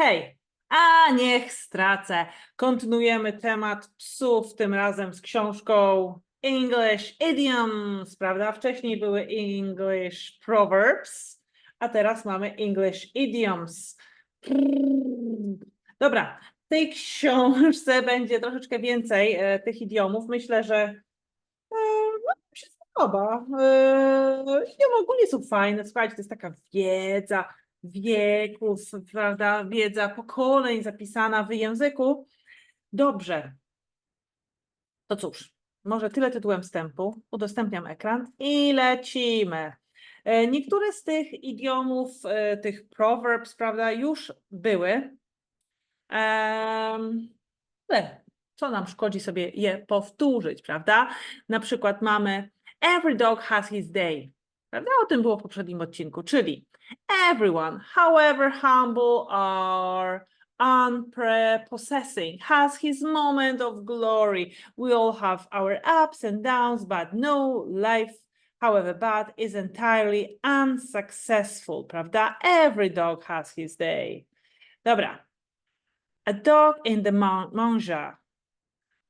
Hej, a niech stracę. Kontynuujemy temat psów, tym razem z książką English Idioms, prawda? Wcześniej były English Proverbs, a teraz mamy English Idioms. Dobra, w tej książce będzie troszeczkę więcej e, tych idiomów. Myślę, że e, no, mi się spodoba. E, idiomy ogólnie są fajne. Słuchajcie, to jest taka wiedza wieków, prawda, wiedza pokoleń zapisana w języku. Dobrze. To cóż, może tyle tytułem wstępu. Udostępniam ekran i lecimy. E, Niektóre z tych idiomów, e, tych proverbs, prawda, już były. Ale co nam szkodzi sobie je powtórzyć, prawda? Na przykład mamy Every dog has his day. Prawda? O tym było w poprzednim odcinku, czyli everyone, however humble or unprepossessing, has his moment of glory. We all have our ups and downs, but no life, however bad, is entirely unsuccessful, prawda? Every dog has his day. Dobra. A dog in the man- manger.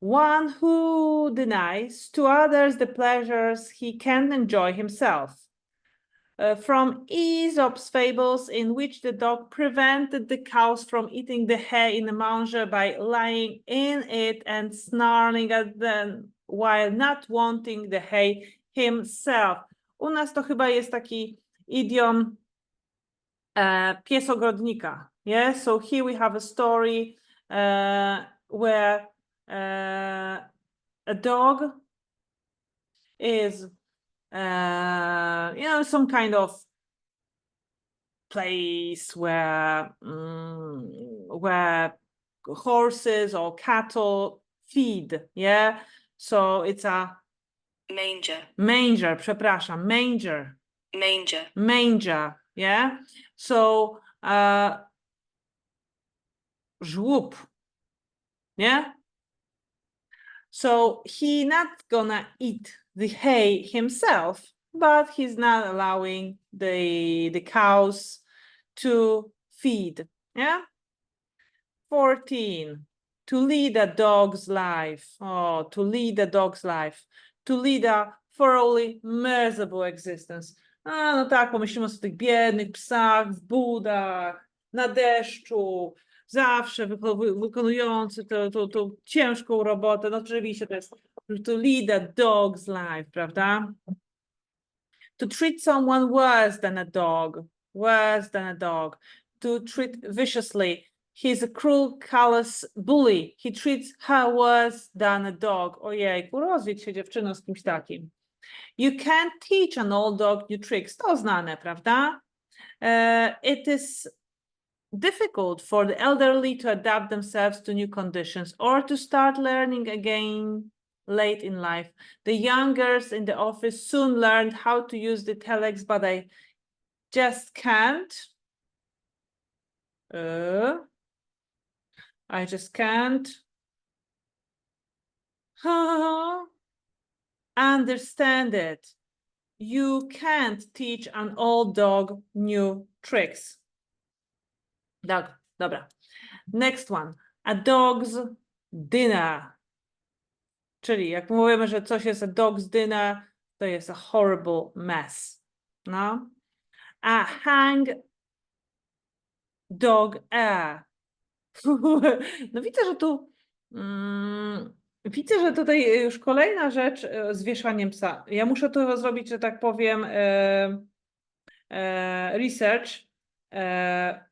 One who denies to others the pleasures he can enjoy himself. Uh, from Aesop's fables, in which the dog prevented the cows from eating the hay in the manger by lying in it and snarling at them while not wanting the hay himself. U nas to chyba jest taki idiom e, pies ogrodnika. Yes, so here we have a story uh, where uh, a dog is uh, you know, some kind of place where mm, where horses or cattle feed. Yeah, so it's a manger, manger. Przepraszam, manger, manger, manger. Yeah, so uh, żłób. Yeah. So he not gonna eat the hay himself, but he's not allowing the the cows to feed. Yeah. 14. To lead a dog's life. Oh, to lead a dog's life. To lead a thoroughly miserable existence. A, no tak, pomyślimy o tych biednych psach w budach, na deszczu, zawsze wyko- wykonujący tą ciężką robotę. No oczywiście to jest to lead a dog's life, prawda? To treat someone worse than a dog, worse than a dog. To treat viciously. He's a cruel, callous bully. He treats her worse than a dog. Ojej, rozwiedź się dziewczyno z kimś takim. You can't teach an old dog new tricks. To znane, prawda? Uh, it is difficult for the elderly to adapt themselves to new conditions or to start learning again late in life. The youngers in the office soon learned how to use the telex, but I just can't. Uh, I just can't. Understand it. You can't teach an old dog new tricks. Dog, dobra. Next one. A dog's dinner. Czyli jak mówimy, że coś jest a dog's dinner, to jest a horrible mess. No. A hang dog air. No widzę, że tu mm, widzę, że tutaj już kolejna rzecz e, z wieszaniem psa. Ja muszę tu zrobić, że tak powiem, e, e, research. E,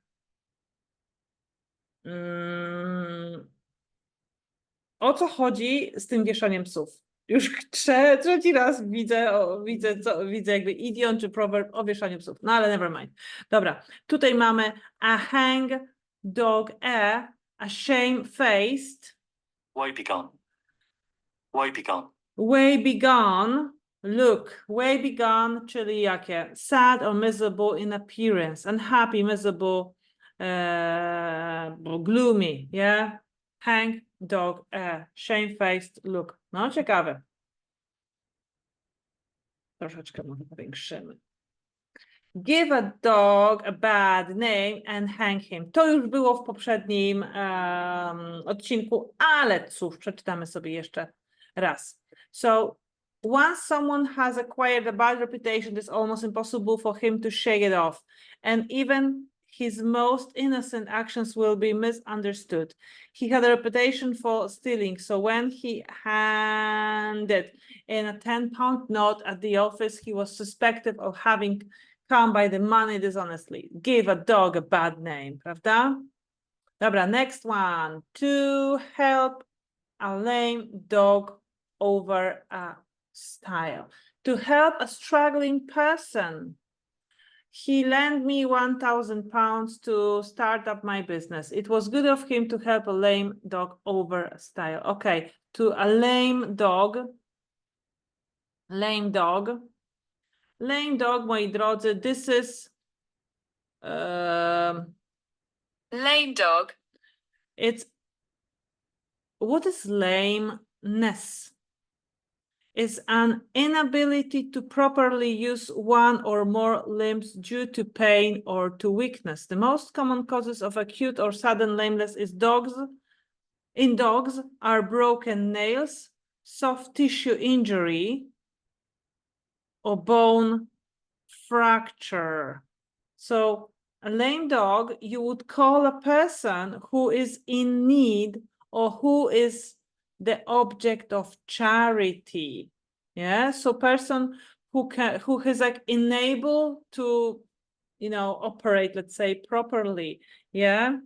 o co chodzi z tym wieszaniem psów? Już trze, trzeci raz widzę, o, widzę, co, widzę jakby idiom czy proverb o wieszaniu psów. No ale never mind. Dobra, tutaj mamy a hang dog a, a shame-faced, Woe begone. Woe begone. way begone, look, way begone, czyli jakie? Sad or miserable in appearance, unhappy, miserable, uh, gloomy, yeah? Hang, dog, uh, shame-faced look. No, ciekawe. Troszeczkę może powiększymy. Give a dog a bad name and hang him. To już było w poprzednim em, odcinku, ale cóż, przeczytamy sobie jeszcze raz. So, once someone has acquired a bad reputation, it's almost impossible for him to shake it off. And even his most innocent actions will be misunderstood. He had a reputation for stealing, so when he handed in a 10 pound note at the office, he was suspected of having come by the money dishonestly. Give a dog a bad name, prawda? Dobra, next one. To help a lame dog over a stile. To help a struggling person. He lent me 1,000 pounds to start up my business. It was good of him to help a lame dog over a stile. Okay, to a lame dog. Lame dog. Lame dog, moi drodzy, this is um, Lame dog. it's what is lameness? Is an inability to properly use one or more limbs due to pain or to weakness. The most common causes of acute or sudden lameness is dogs. In dogs are broken nails, soft tissue injury, or bone fracture. So a lame dog, you would call a person who is in need or who is the object of charity. Yeah, so person who can who is like enabled to, you know, operate, let's say, properly. Yeah.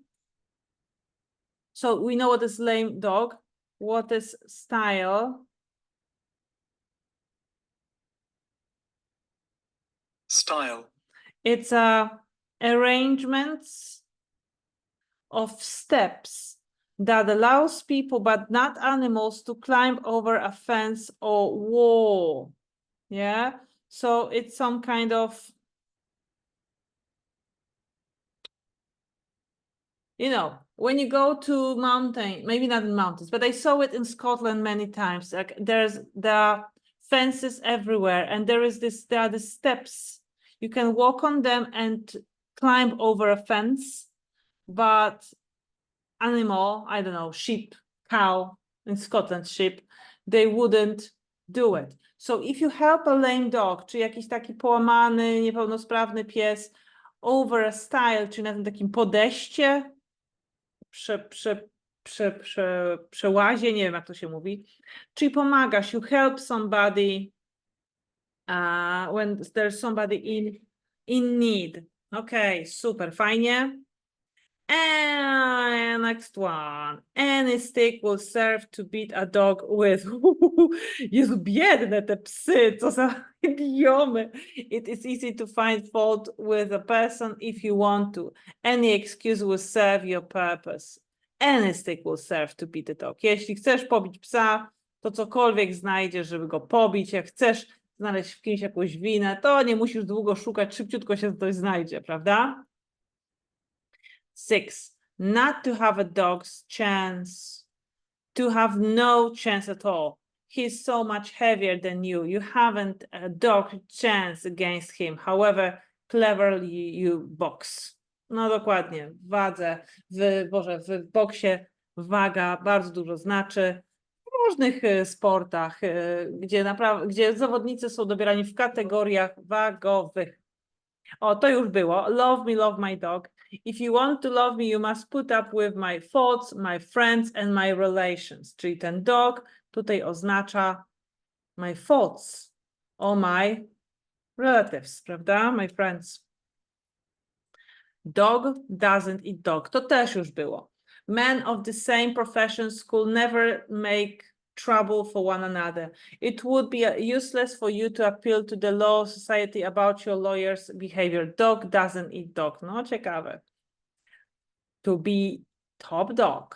So we know what is lame dog, what is style. Style. It's uh, arrangements of steps that allows people but not animals to climb over a fence or wall. Yeah, so it's some kind of you know, when you go to mountain, maybe not in mountains, but I saw it in Scotland many times. Like there's there are fences everywhere, and there is this there are the steps. You can walk on them and climb over a fence, but animal, I don't know, sheep, cow in Scotland, sheep, they wouldn't do it. So if you help a lame dog, czy jakiś taki połamany, niepełnosprawny pies over a stile, czy na tym takim podejście, prze, prze, prze, prze, przełazie, nie wiem jak to się mówi, czyli pomagasz, you help somebody uh, when there's somebody in, in need. Okay, super, fajnie. And next one. Any stick will serve to beat a dog with. Jezu, biedne te psy, co za idiomy. It is easy to find fault with a person if you want to. Any excuse will serve your purpose. Any stick will serve to beat a dog. Jeśli chcesz pobić psa, to cokolwiek znajdziesz, żeby go pobić. Jak chcesz znaleźć w kimś jakąś winę, to nie musisz długo szukać, szybciutko się coś znajdzie, prawda? Six, not to have a dog's chance, to have no chance at all. He's so much heavier than you. You haven't a dog chance against him, however cleverly you box. No dokładnie, wadze, w, Boże, w boksie waga bardzo dużo znaczy. W różnych e, sportach, e, gdzie naprawdę, gdzie zawodnicy są dobierani w kategoriach wagowych. O, to już było. Love me, love my dog. If you want to love me, you must put up with my thoughts, my friends and my relations. Czyli ten dog tutaj oznacza my thoughts or my relatives, prawda? My friends. Dog doesn't eat dog. To też już było. Men of the same professions could never make trouble for one another. It would be uh, useless for you to appeal to the law society about your lawyer's behavior. Dog doesn't eat dog. No, ciekawe. To be top dog,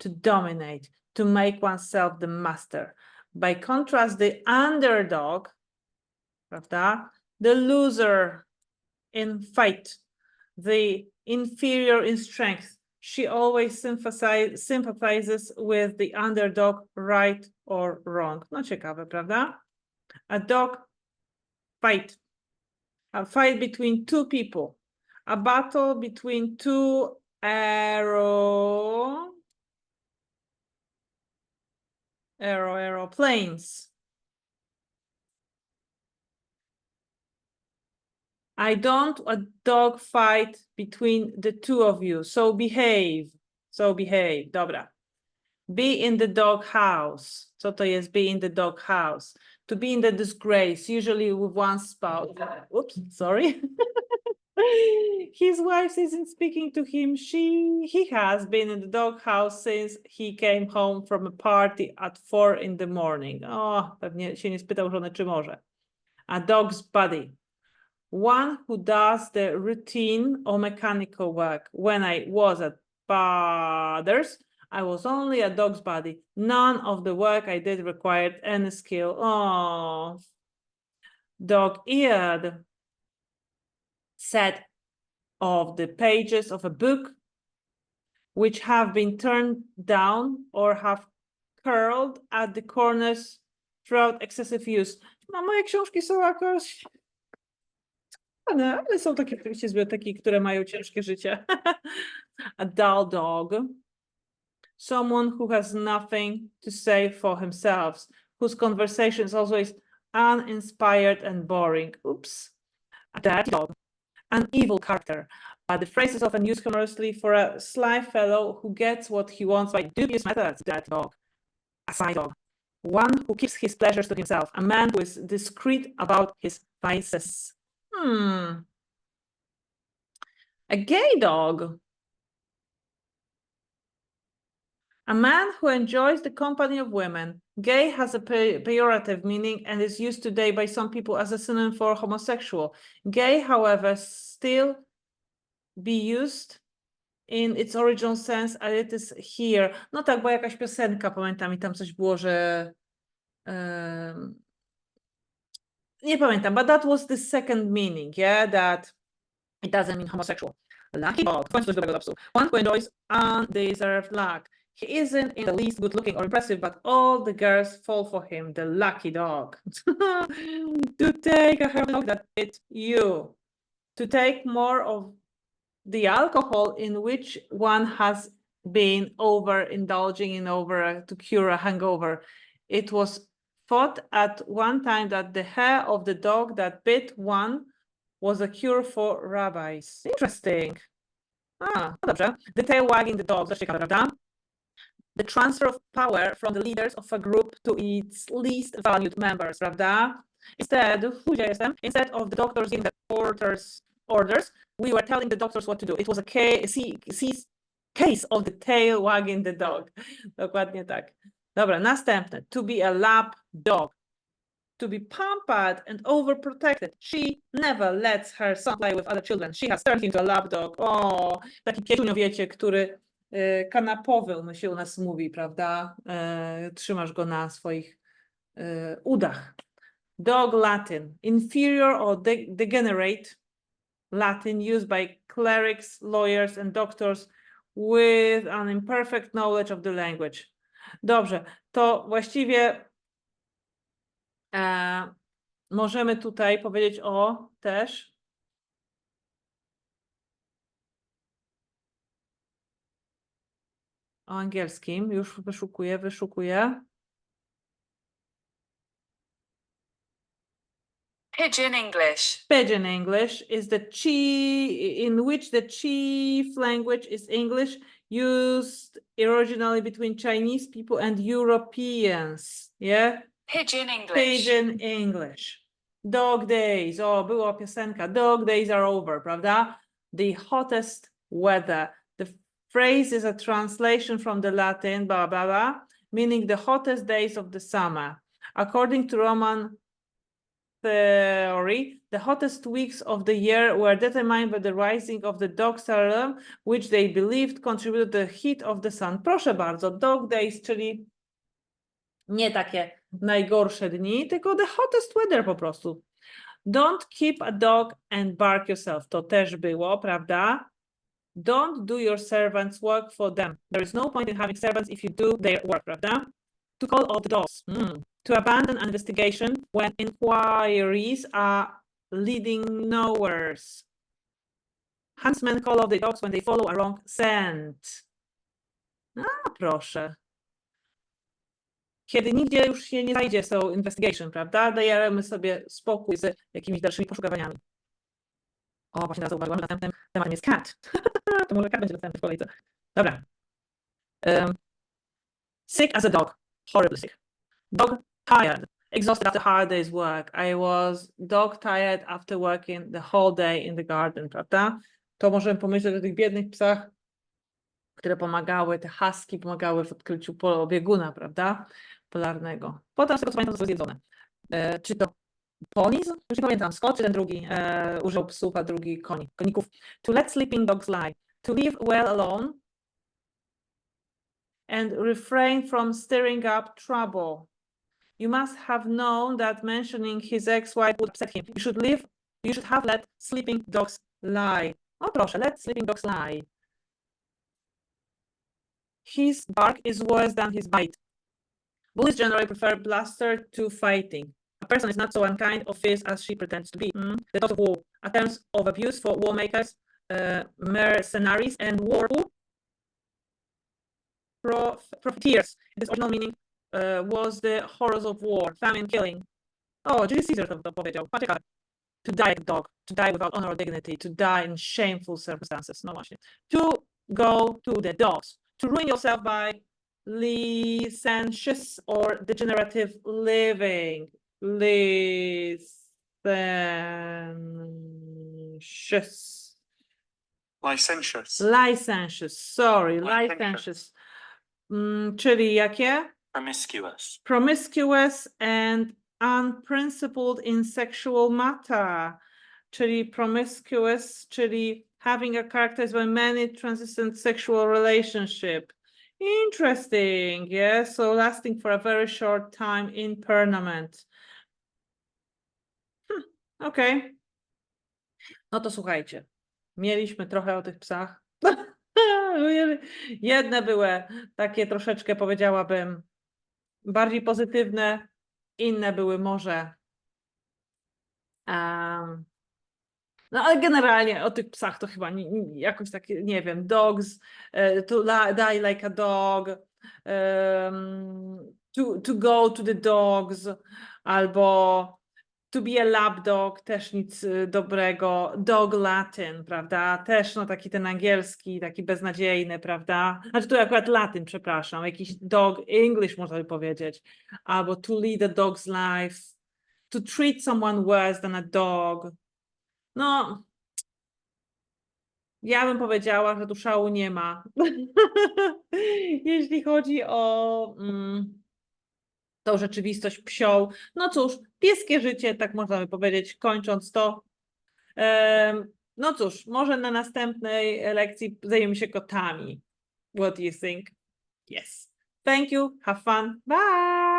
to dominate, to make oneself the master. By contrast, the underdog, prawda? The loser in fight, the inferior in strength. She always sympathize, sympathizes with the underdog, right or wrong. No ciekawe, prawda? A dog fight. A fight between two people. A battle between two aero. Aero, aeroplanes. I don't a dog fight between the two of you, so behave. So behave, dobra. Be in the dog house. Co to jest be in the dog house? To be in the disgrace, usually with one spouse. Oops, sorry. His wife isn't speaking to him. She he has been in the dog house since he came home from a party at four in the morning. O, pewnie się nie spytał żony, czy może. A dog's buddy. One who does the routine or mechanical work. When I was at father's, I was only a dog's body. None of the work I did required any skill. Oh, dog-eared. Set of the pages of a book which have been turned down or have curled at the corners throughout excessive use. No, moje książki są jakoś fajne, ale są takie oczywiście z biblioteki, które mają ciężkie życie. A dull dog. Someone who has nothing to say for himself, whose conversation is always uninspired and boring. Oops. A dirty dog. An evil character. The phrase is often used humorously for a sly fellow who gets what he wants by dubious methods. That dog. A side dog. One who keeps his pleasures to himself. A man who is discreet about his vices. Hmm. A gay dog. A man who enjoys the company of women. Gay has a pejorative meaning and is used today by some people as a synonym for homosexual. Gay, however, still be used in its original sense, as it is here. No tak, bo jakaś piosenka, pamiętam, i tam coś było, że. em, nie pamiętam, but that was the second meaning, yeah, that it doesn't mean homosexual. Lucky dog. One who enjoys undeserved luck. He isn't in the least good looking or impressive, but all the girls fall for him, the lucky dog. to take a hard dog that bit you. To take more of the alcohol in which one has been overindulging in over uh, to cure a hangover. It was thought at one time that the hair of the dog that bit one was a cure for rabbis. Interesting. Ah, dobrze. The tail wagging the dog, to ciekawe, prawda? The transfer of power from the leaders of a group to its least valued members, prawda? Instead, jestem? Instead of the doctors giving the porters orders, we were telling the doctors what to do. It was a case of the tail wagging the dog. Dokładnie tak. Dobra, następne. To be a lap dog. To be pampered and overprotected. She never lets her son play with other children. She has turned into a lap dog. O, taki pieczunio, wiecie, który y, kanapowy, my się u nas mówi, prawda? E, trzymasz go na swoich y, udach. Dog Latin. Inferior or de- degenerate Latin used by clerics, lawyers, and doctors with an imperfect knowledge of the language. Dobrze, to właściwie e, możemy tutaj powiedzieć o też. O angielskim, już wyszukuję, wyszukuję. Pigeon English. Pidgin English is the chief, in which the chief language is English, used originally between Chinese people and Europeans. Yeah, Pigeon English. Pidgin English. Dog days. Oh, o, była piosenka. Dog days are over, prawda? The hottest weather. The phrase is a translation from the Latin, blah, blah, blah, meaning the hottest days of the summer. According to Roman theory, the hottest weeks of the year were determined by the rising of the dog star, which they believed contributed to the heat of the sun. Proszę bardzo, dog days, czyli nie takie najgorsze dni, tylko the hottest weather po prostu. Don't keep a dog and bark yourself. To też było, prawda? Don't do your servants' work for them. There is no point in having servants if you do their work, prawda? To call off the dogs. Hmm. To abandon an investigation when inquiries are leading nowheres. Huntsmen call off the dogs when they follow a wrong scent. A proszę. Kiedy nigdzie już się nie zajdzie z tą investigation, prawda? Dajemy sobie spokój z jakimiś dalszymi poszukiwaniami. O, właśnie teraz zauważyłam, że następnym tematem jest cat. to może cat będzie następny w kolejce. Dobra. Um, sick as a dog. Horribly sick. Dog tired. Exhausted after hard day's work. I was dog tired after working the whole day in the garden, prawda? To możemy pomyśleć o tych biednych psach, które pomagały, te husky pomagały w odkryciu polobieguna, prawda? Polarnego. Potem z tego co pamiętam, zostały zjedzone. E, czy to ponies? Już nie pamiętam, Scott czy ten drugi e, użył psów, a drugi koni, koników. To let sleeping dogs lie. To live well alone and refrain from stirring up trouble. You must have known that mentioning his ex-wife would upset him. You should live, you should have let sleeping dogs lie. O proszę, let sleeping dogs lie. His bark is worse than his bite. Bullies generally prefer bluster to fighting. A person is not so unkind or fierce as she pretends to be. Mm. The thought of war, attempts of abuse for war makers, uh, mercenaries, and war? Prof- profiteers. Its original meaning uh, was the horrors of war, famine, killing. O, Julius Caesar powiedział. Patrz To die like a dog, to die without honor or dignity, to die in shameful circumstances. No właśnie. To go to the dogs, to ruin yourself by licentious or degenerative living. Licentious. Licentious. Licentious, sorry, Licentious. licentious. Mm, czyli jakie? Promiscuous. Promiscuous and unprincipled in sexual matter. Czyli promiscuous, czyli having a characterized by many transient sexual relationship. Interesting, yeah, so lasting for a very short time in permanent. Hm, Okej. No to słuchajcie, mieliśmy trochę o tych psach. Jedne były takie troszeczkę powiedziałabym bardziej pozytywne, inne były może. em, no ale generalnie o tych psach to chyba nie, nie, jakoś takie, nie wiem, dogs, e, to die like a dog, em, to, to go to the dogs, albo to be a lap dog, też nic y, dobrego, dog Latin, prawda, też no taki ten angielski, taki beznadziejny, prawda, znaczy tu akurat Latin, przepraszam, jakiś dog English można by powiedzieć, albo to lead a dog's life, to treat someone worse than a dog. No, ja bym powiedziała, że tu szału nie ma. Jeśli chodzi o mm, tą rzeczywistość psią. No cóż, pieskie życie, tak można by powiedzieć, kończąc to. Em, No cóż, może na następnej lekcji zajmiemy się kotami. What do you think? Yes. Thank you. Have fun. Bye.